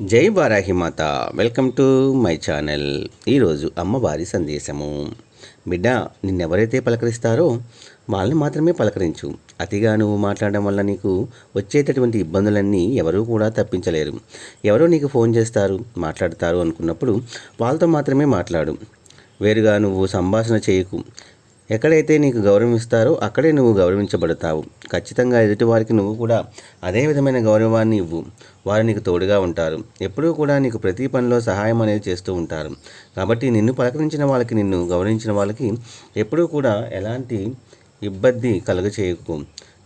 జై వారాహి మాత. Welcome to my channel. ఈరోజు అమ్మవారి సందేశము. బిడ్డ నిన్నెవరైతే పలకరిస్తారో వాళ్ళని మాత్రమే పలకరించు. అతిగా నువ్వు మాట్లాడడం వల్ల నీకు వచ్చేటటువంటి ఇబ్బందులన్నీ ఎవరూ కూడా తప్పించలేరు. ఎవరో నీకు ఫోన్ చేస్తారు మాట్లాడతారు అనుకున్నప్పుడు వాళ్ళతో మాత్రమే మాట్లాడు. వేరుగా నువ్వు సంభాషణ చేయకు. ఎక్కడైతే నీకు గౌరవిస్తారో అక్కడే నువ్వు గౌరవించబడతావు. ఖచ్చితంగా ఎదుటివారికి నువ్వు కూడా అదే విధమైన గౌరవాన్ని ఇవ్వు. వారు నీకు తోడుగా ఉంటారు. ఎప్పుడూ కూడా నీకు ప్రతి పనిలో సహాయం అనేది చేస్తూ ఉంటారు. కాబట్టి నిన్ను పలకరించిన వాళ్ళకి నిన్ను గౌరవించిన వాళ్ళకి ఎప్పుడూ కూడా ఎలాంటి ఇబ్బంది కలుగ చేయకు.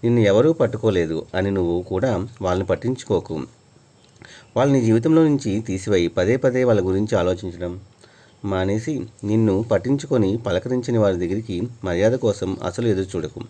నిన్ను ఎవరూ పట్టుకోలేదు అని నువ్వు కూడా వాళ్ళని పట్టించుకోకు. వాళ్ళని జీవితంలో నుంచి తీసివేయి. పదే పదే వాళ్ళ గురించి ఆలోచించడం. మానేసి నిన్ను పట్టించుకొని పలకరించిన వారి దగ్గరికి మర్యాద కోసం అసలు ఎదురు చూడకు.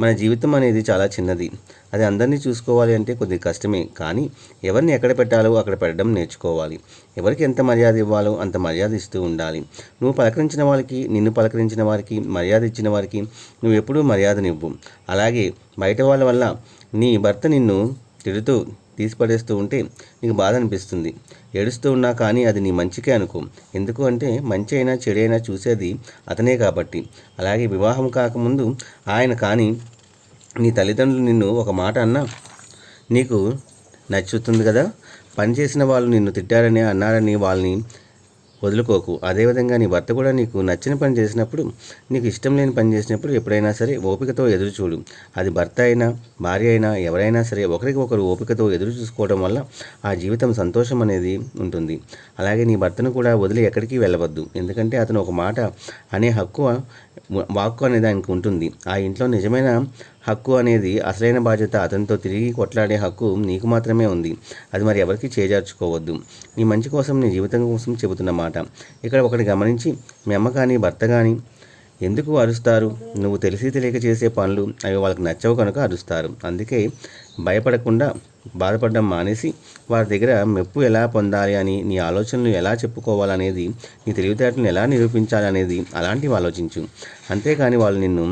మన జీవితం అనేది చాలా చిన్నది. అది అందరినీ చూసుకోవాలి అంటే కొద్దిగా కష్టమే. కానీ ఎవరిని ఎక్కడ పెట్టాలో అక్కడ పెట్టడం నేర్చుకోవాలి. ఎవరికి ఎంత మర్యాద ఇవ్వాలో అంత మర్యాద ఇస్తూ ఉండాలి. నువ్వు పలకరించిన వారికి నిన్ను పలకరించిన వారికి మర్యాద ఇచ్చిన వారికి నువ్వు ఎప్పుడూ మర్యాదనివ్వు. అలాగే బయట వాళ్ళ వల్ల నీ భర్త నిన్ను తిడుతూ తీసిపడేస్తూ ఉంటే నీకు బాధ అనిపిస్తుంది ఏడుస్తూ ఉన్నా కానీ అది నీ మంచికే అనుకో. ఎందుకు అంటే మంచి అయినా చెడైనా చూసేది అతనే కాబట్టి. అలాగే వివాహం కాకముందు ఆయన కానీ నీ తల్లిదండ్రులు నిన్ను ఒక మాట అన్నా నీకు నచ్చుతుంది కదా? పనిచేసిన వాళ్ళు నిన్ను తిట్టారని అన్నారని వాళ్ళని వదులుకోకు. అదేవిధంగా నీ భర్త కూడా నీకు నచ్చిన పని చేసినప్పుడు నీకు ఇష్టం లేని పని చేసినప్పుడు ఎప్పుడైనా సరే ఓపికతో ఎదురు చూడు. అది భర్త అయినా భార్య అయినా ఎవరైనా సరే ఒకరికి ఒకరు ఓపికతో ఎదురు చూసుకోవడం వల్ల ఆ జీవితం సంతోషం అనేది ఉంటుంది. అలాగే నీ భర్తను కూడా వదిలి ఎక్కడికి వెళ్ళవద్దు. ఎందుకంటే అతను ఒక మాట అనే హక్కు వాక్కు అనేది ఆయనకు ఉంటుంది. ఆ ఇంట్లో నిజమైన హక్కు అనేది అసలైన బాధ్యత అతనితో తిరిగి కొట్లాడే హక్కు నీకు మాత్రమే ఉంది. అది మరి ఎవరికి చేజార్చుకోవద్దు. నీ మంచి కోసం నీ జీవితం కోసం చెబుతున్న మాట. ఇక్కడ ఒకటి గమనించి మీ అమ్మ కానీ భర్త కానీ ఎందుకు అరుస్తారు? నువ్వు తెలిసి తెలియక చేసే పనులు అవి వాళ్ళకి నచ్చవు కనుక అరుస్తారు. అందుకే భయపడకుండా బాధపడడం మానేసి వారి దగ్గర మెప్పు ఎలా పొందాలి అని నీ ఆలోచనలు ఎలా చెప్పుకోవాలనేది నీ తెలివితేటలను ఎలా నిరూపించాలి అనేది అలాంటివి ఆలోచించు. అంతేకాని వాళ్ళు నిన్ను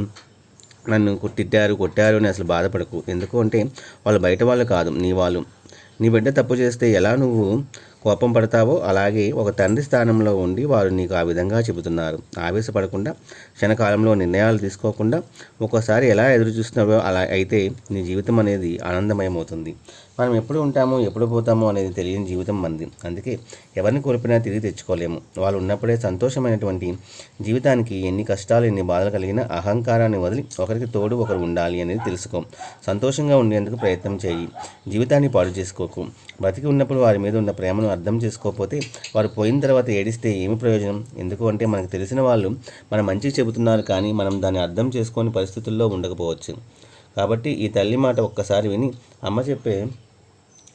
నన్ను తిట్టారు కొట్టారు అని అసలు బాధపడకు. ఎందుకు అంటే వాళ్ళు బయట వాళ్ళు కాదు నీ వాళ్ళు. నీ బిడ్డ తప్పు చేస్తే ఎలా నువ్వు కోపం పడతావో అలాగే ఒక తండ్రి స్థానంలో ఉండి వారు నీకు ఆ విధంగా చెబుతున్నారు. ఆవేశపడకుండా క్షణకాలంలో నిర్ణయాలు తీసుకోకుండా ఒక్కోసారి ఎలా ఎదురు చూస్తున్నావో అలా అయితే నీ జీవితం అనేది ఆనందమయమవుతుంది. మనం ఎప్పుడు ఉంటామో ఎప్పుడు పోతామో అనేది తెలియని జీవితం మంది. అందుకే ఎవరిని కోల్పోయినా తిరిగి తెచ్చుకోలేము. వాళ్ళు ఉన్నప్పుడే సంతోషమైనటువంటి జీవితానికి ఎన్ని కష్టాలు ఎన్ని బాధలు కలిగినా అహంకారాన్ని వదిలి ఒకరికి తోడు ఒకరు ఉండాలి అనేది తెలుసుకో. సంతోషంగా ఉండేందుకు ప్రయత్నం చేయి. జీవితాన్ని పాడు చేసుకోకు. బతికి ఉన్నప్పుడు వారి మీద ఉన్న ప్రేమను అర్థం చేసుకోకపోతే వారు పోయిన తర్వాత ఏడిస్తే ఏమి ప్రయోజనం? ఎందుకు అంటే మనకు తెలిసిన వాళ్ళు మన మంచికి చెబుతున్నారు కానీ మనం దాన్ని అర్థం చేసుకోని పరిస్థితుల్లో ఉండకపోవచ్చు. కాబట్టి ఈ తల్లి మాట ఒక్కసారి విని అమ్మ చెప్పే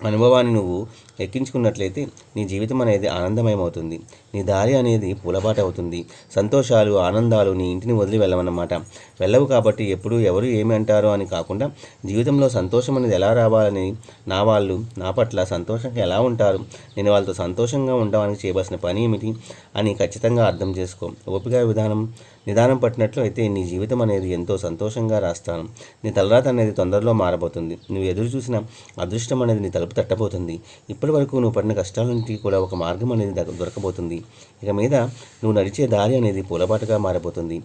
అనుభవాన్ని నువ్వు ఎక్కించుకున్నట్లయితే నీ జీవితం అనేది ఆనందమయమవుతుంది. నీ దారి అనేది పూలబాట అవుతుంది సంతోషాలు ఆనందాలు నీ ఇంటిని వదిలి వెళ్ళవన్నమాట. వెళ్ళవు కాబట్టి ఎప్పుడు ఎవరు ఏమి అంటారో అని కాకుండా జీవితంలో సంతోషం అనేది ఎలా రావాలని నా వాళ్ళు నా పట్ల సంతోషంగా ఎలా ఉంటారు? నేను వాళ్ళతో సంతోషంగా ఉండడానికి చేయవలసిన పని ఏమిటి అని ఖచ్చితంగా అర్థం చేసుకో. ఓపిక విధానం నిదానం పట్టినట్లు అయితే నీ జీవితం అనేది ఎంతో సంతోషంగా రాస్తాను. నీ తలరాత అనేది తొందరలో మారబోతుంది. నువ్వు ఎదురు చూసిన అదృష్టం అనేది నీ తలుపు తట్టబోతుంది. ఇప్పటి వరకు నువ్వు పడిన కష్టాల నుంచి కూడా ఒక మార్గం అనేది దొరకబోతుంది. ఇక మీద నువ్వు నడిచే దారి అనేది పూలబాటుగా మారబోతుంది.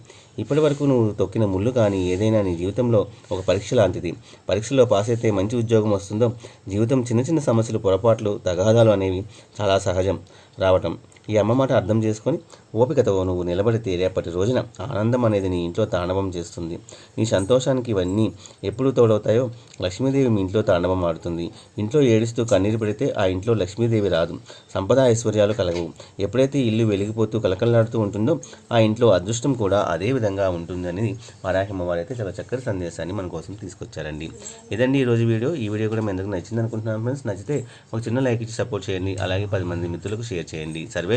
ఇప్పటి వరకు నువ్వు తొక్కిన ముళ్ళు కానీ ఏదైనా నీ జీవితంలో ఒక పరీక్ష లాంటిది. పరీక్షలో పాస్ అయితే మంచి ఉద్యోగం వస్తుందో జీవితం చిన్న చిన్న సమస్యలు పొరపాట్లు తగాదాలు అనేవి చాలా సహజం రావటం. ఈ అమ్మ మాట అర్థం చేసుకొని ఓపికతో నువ్వు నిలబడితే రేపటి రోజున ఆనందం అనేది నీ ఇంట్లో తాండవం చేస్తుంది. నీ సంతోషానికి ఇవన్నీ ఎప్పుడు తోడవుతాయో లక్ష్మీదేవి మీ ఇంట్లో తాండవం ఆడుతుంది. ఇంట్లో ఏడుస్తూ కన్నీరు పెడితే ఆ ఇంట్లో లక్ష్మీదేవి రాదు. సంపద ఐశ్వర్యాలు కలగవు. ఎప్పుడైతే ఇల్లు వెలిగిపోతూ కలకలాడుతూ ఉంటుందో ఆ ఇంట్లో అదృష్టం కూడా అదే విధంగా ఉంటుందని వారాహిమ్మ అమ్మవారు అయితే చాలా చక్కటి సందేశాన్ని మన కోసం తీసుకొచ్చారండి. ఇదండి ఈ రోజు వీడియో. ఈ వీడియో కూడా మీ అందరికీ నచ్చింది అనుకుంటున్నాను ఫ్రెండ్స్. నచ్చితే ఒక చిన్న లైక్ ఇచ్చి సపోర్ట్ చేయండి. అలాగే పది మంది మిత్రులకు షేర్ చేయండి. సర్వే